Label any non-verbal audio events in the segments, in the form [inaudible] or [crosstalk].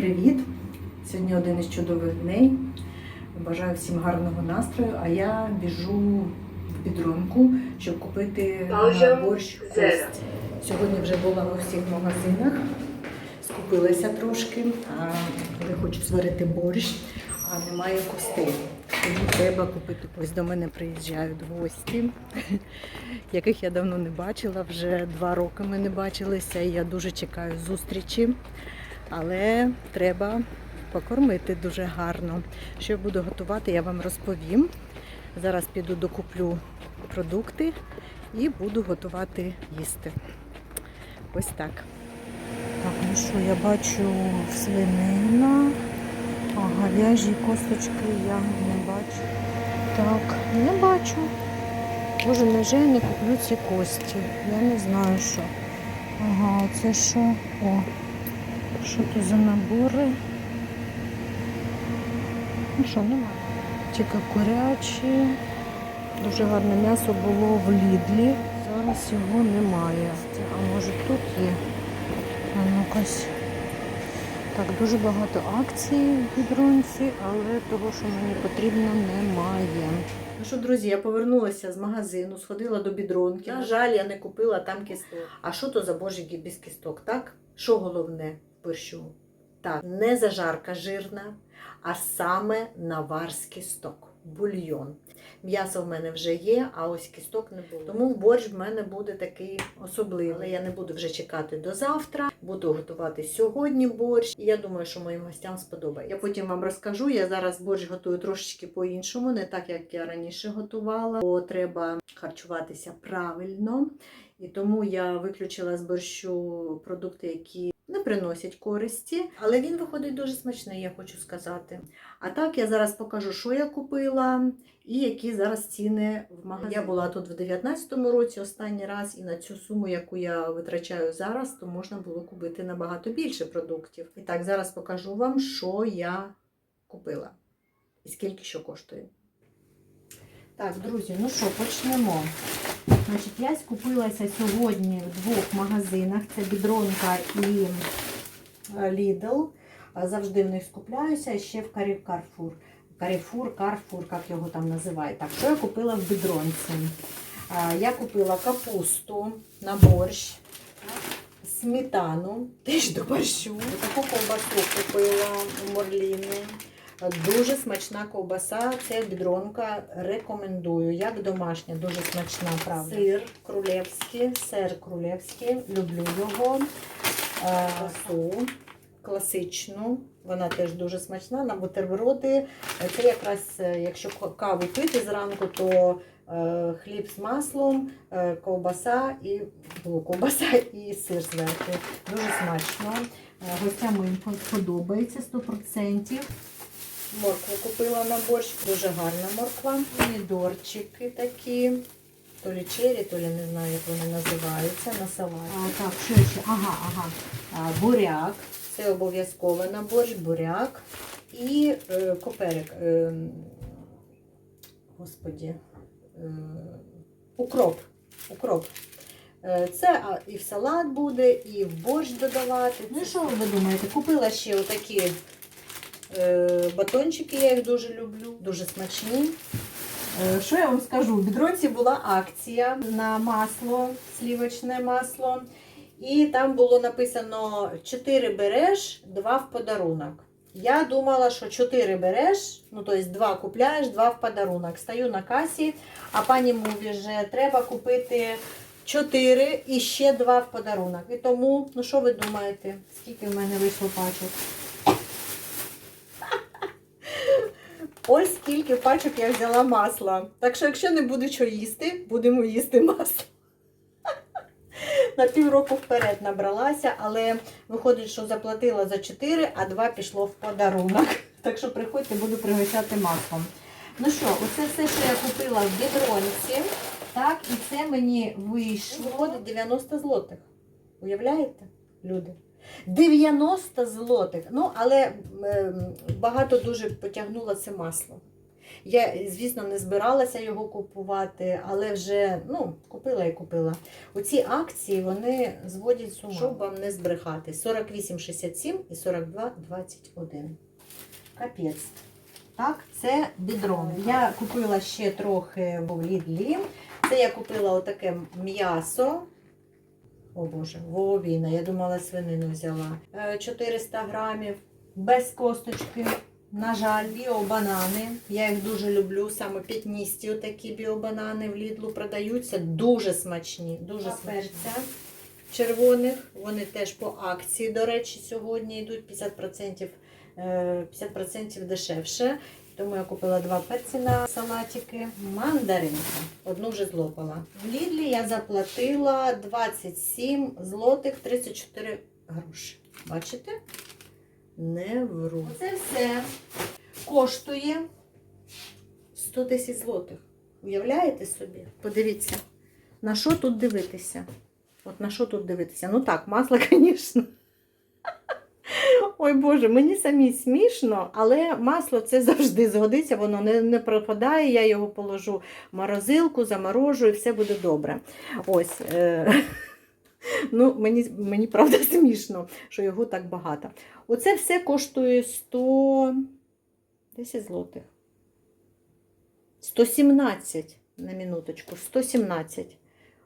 привіт! Сьогодні один із чудових днів. Бажаю всім гарного настрою, а я біжу в підронку, щоб купити борщ кость. Сьогодні вже була у всіх магазинах, скупилася трошки, а хочу сварити борщ, а немає костей. Тому треба купити. Ось до мене приїжджають гості, [laughs] яких я давно не бачила, вже два роки ми не бачилися, і я дуже чекаю зустрічі. Але треба покормити дуже гарно. Що я буду готувати, я вам розповім. Зараз піду докуплю продукти і буду готувати їсти. Ось так. Так, ну що, я бачу свинина, а говяжі косточки я не бачу. Так, не бачу. Боже, невже я не куплю ці кості? Я не знаю що. Ага, це що? О, що це за набори? Ну що, немає. Тільки курячі. Дуже гарне м'ясо було в Лідлі. Зараз його немає. А може тут є? А ну-кась. Так, дуже багато акцій в бідронці, але того, що мені потрібно, немає. Ну що, друзі, я повернулася з магазину, сходила до бідронки. На жаль, я не купила там кісток. А що то за божики без кісток, так? Що головне борщу? Так, не зажарка жирна, а саме наварський сток, бульйон. М'ясо в мене вже є, а ось кісток не було. Тому борщ в мене буде такий особливий. Але я не буду вже чекати до завтра. Буду готувати сьогодні борщ. І я думаю, що моїм гостям сподобається. Я потім вам розкажу. Я зараз борщ готую трошечки по-іншому, не так як я раніше готувала, бо треба харчуватися правильно. І тому я виключила з борщу продукти, які не приносять користі, але він виходить дуже смачний, я хочу сказати. А так я зараз покажу, що я купила і які зараз ціни в магазині. Я була тут в 2019 році останній раз, і на цю суму, яку я витрачаю зараз, то можна було купити набагато більше продуктів. І так, зараз покажу вам, що я купила і скільки що коштує. Так, друзі, ну що, почнемо. Значить, я скупилася сьогодні в двох магазинах. Це Бідронка і е, Lidl. Завжди в них скупляюся, ще в Carrefour. Carrefour, Carrefour, як його там називають. Так, що я купила в Бідронці? Я купила капусту на борщ, сметану, теж до борщу. Таку ковбасу купила у Морліни. Дуже смачна ковбаса, це бідронка. Рекомендую. Як домашня, дуже смачна, правда. Сир крулевський, сир крулевський, люблю його. Е, класичну, вона теж дуже смачна. На бутерброди. Це якраз, е, якщо каву пити зранку, то е, хліб з маслом, е, ковбаса і ковбаса [laughs] і сир зверху. Дуже смачно. Гостям моїм подобається 100%. Моркву купила на борщ, дуже гарна морква. Помідорчики такі. То лі чері, то лі не знаю, як вони називаються, на салаті. А, так, що ще? Ага, ага. А, буряк. Це обов'язково на борщ, буряк. І е, коперик. Е, господі. Е, укроп. Укроп. Е, Це і в салат буде, і в борщ додавати. Ну і що ви думаєте? Купила ще отакі Батончики я їх дуже люблю, дуже смачні. Е, Що я вам скажу? В бідронці була акція на масло, слівочне масло. І там було написано 4 береш, 2 в подарунок. Я думала, що 4 береш, ну тобто 2 купляєш, 2 в подарунок. Стою на касі, а пані мові вже треба купити 4 і ще 2 в подарунок. І тому, ну що ви думаєте, скільки в мене вийшло пачок? Ось скільки пачок я взяла масла. Так що, якщо не буду що їсти, будемо їсти масло. [laughs] На півроку вперед набралася, але виходить, що заплатила за 4, а 2 пішло в подарунок. [laughs] Так що приходьте, буду пригощати маслом. Ну що, оце все, що я купила в бідронці. Так, і це мені вийшло 90 злотих. Уявляєте, люди? 90 злотих. Ну, але ем, багато дуже потягнуло це масло. Я, звісно, не збиралася його купувати, але вже ну, купила і купила. Оці акції вони зводять з ума, щоб вам не збрехати. 48,67 і 42,21. Капець. Так, це бідрон. Я купила ще трохи в Лідлі. Це я купила отаке м'ясо. О Боже, вовіна, я думала, свинину взяла. Е, 400 грамів без косточки. На жаль, біобанани. Я їх дуже люблю. Саме п'ятністі такі біобанани в Лідлу продаються. Дуже смачні. Дуже смачні. червоних. Вони теж по акції, до речі, сьогодні йдуть 50%, е, 50% дешевше. Тому я купила два перці на салатики. Мандаринка. Одну вже злопала. В Лідлі я заплатила 27 злотих 34 гроші. Бачите? Не вру. Це все коштує 110 злотих. Уявляєте собі? Подивіться, на що тут дивитися? От на що тут дивитися? Ну так, масло, [laughs] звісно. Ой Боже, мені самі смішно, але масло це завжди згодиться, воно не, не пропадає. Я його положу в морозилку, заморожу і все буде добре. Ось. Е- [laughs] ну, мені, мені правда [laughs] смішно, що його так багато. Оце все коштує 100 10 злотих. 117 на минуточку, 117.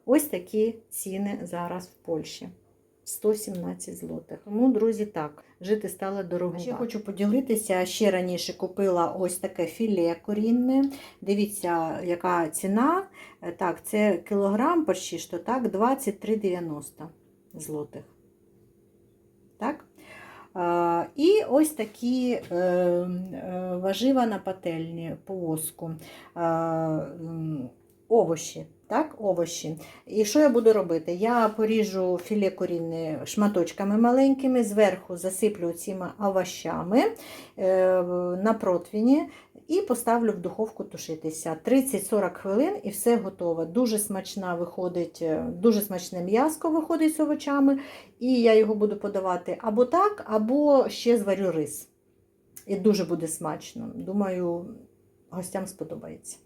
Ось такі ціни зараз в Польщі. 117 злотих. Тому, друзі, так, жити стало дорого. Ще хочу поділитися. Ще раніше купила ось таке філе корінне. Дивіться, яка ціна. Е, Так, це кілограм почти що так, 23,90 злотих. Так? А, І ось такі е, е, важива на пательні по воску. Овочі. Так, овочі. І що я буду робити? Я поріжу філе корінне шматочками маленькими, зверху засиплю цими овощами е, на противні і поставлю в духовку тушитися. 30-40 хвилин і все готово. Дуже смачна виходить, е, дуже смачне м'яско виходить з овочами, і я його буду подавати або так, або ще зварю рис. І дуже буде смачно. Думаю, гостям сподобається.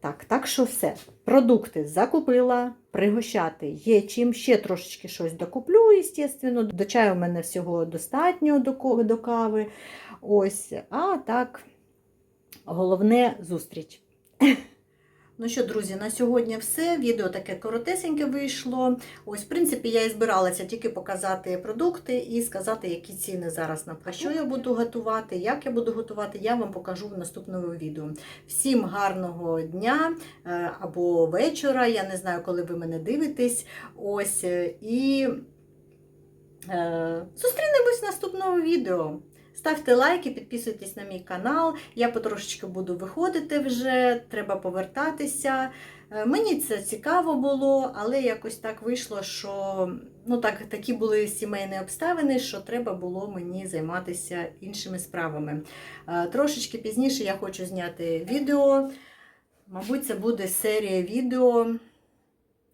Так, так що все. Продукти закупила, пригощати є чим. Ще трошечки щось докуплю, звісно. До чаю в мене всього достатньо до, кави. Ось, а так, головне зустріч. [laughs] Ну що, друзі, на сьогодні все. Відео таке коротесеньке вийшло. Ось, в принципі, я і збиралася тільки показати продукти і сказати, які ціни зараз на що я буду готувати, як я буду готувати, я вам покажу в наступному відео. Всім гарного дня е, або вечора. Я не знаю, коли ви мене дивитесь. Ось е, і е, зустрінемось в наступному відео. Ставте лайки, підписуйтесь на мій канал. Я потрошечки буду виходити вже, треба повертатися. Е, Мені це цікаво було, але якось так вийшло, що ну, так, такі були сімейні обставини, що треба було мені займатися іншими справами. Е, Трошечки пізніше я хочу зняти відео. Мабуть, це буде серія відео,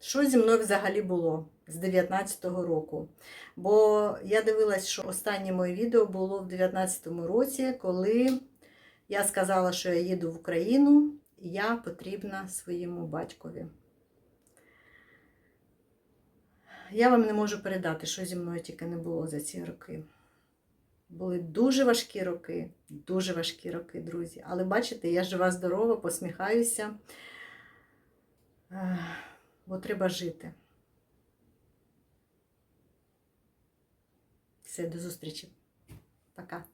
що зі мною взагалі було з 19-го року. Бо я дивилась, що останнє моє відео було в 19-му році, коли я сказала, що я їду в Україну, і я потрібна своєму батькові. Я вам не можу передати, що зі мною тільки не було за ці роки. Були дуже важкі роки, дуже важкі роки, друзі. Але бачите, я жива, здорова, посміхаюся, бо треба жити. Все, до зустрічі. Пока.